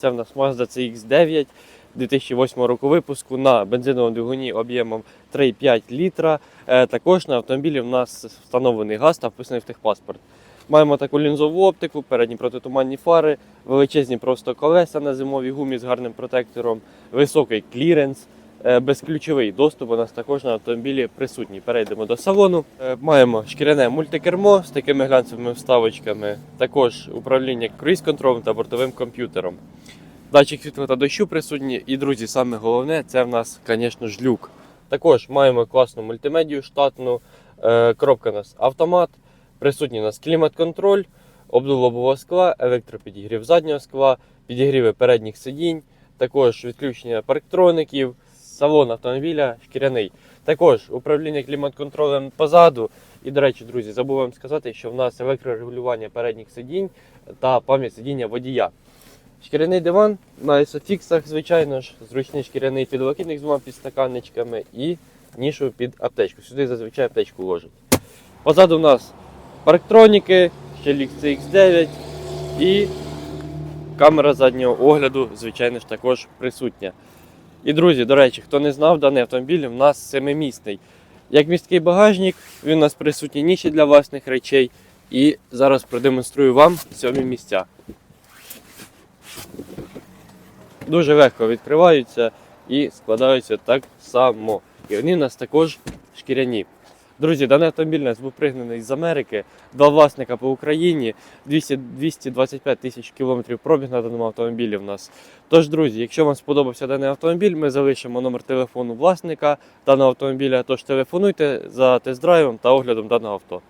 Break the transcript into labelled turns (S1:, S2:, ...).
S1: Це в нас Mazda CX-9 2008 року випуску на бензиновому двигуні об'ємом 3,5 літра. Е, Також на автомобілі в нас встановлений газ та вписаний в техпаспорт. Маємо таку лінзову оптику, передні протитуманні фари, величезні просто колеса на зимовій гумі з гарним протектором, високий кліренс, е, безключовий доступ у нас також на автомобілі присутній. Перейдемо до салону. Е, Маємо шкіряне мультикермо з такими глянцевими вставочками, також управління круїз-контролем та бортовим комп'ютером. Датчик світла та дощу присутні. І, друзі, саме головне це в нас, звісно ж, люк. Також маємо класну мультимедію штатну, е, коробка у нас автомат, присутній у нас клімат-контроль, обдув лобового скла, електропідігрів заднього скла, підігріви передніх сидінь, також відключення парктроників, салон автомобіля шкіряний. Також управління клімат-контролем позаду. І, до речі, друзі, забув вам сказати, що в нас електрорегулювання передніх сидінь та пам'ять сидіння водія. Шкіряний диван на ісофіксах, звичайно ж, зручний шкіряний підлокітник з двома підстаканничками і нішу під аптечку. Сюди зазвичай аптечку ложать. Позаду у нас парктроніки, щелік CX9 і камера заднього огляду, звичайно ж, також присутня. І друзі, до речі, хто не знав, даний автомобіль у нас семимісний. Як місткий багажник, він у нас присутні ніші для власних речей. І зараз продемонструю вам сьомі місця. Дуже легко відкриваються і складаються так само. І вони у нас також шкіряні. Друзі, даний автомобіль у нас був пригнаний з Америки, два власника по Україні, 200, 225 тисяч кілометрів пробіг на даному автомобілі в нас. Тож, друзі, якщо вам сподобався даний автомобіль, ми залишимо номер телефону власника даного автомобіля. Тож телефонуйте за тест-драйвом та оглядом даного авто.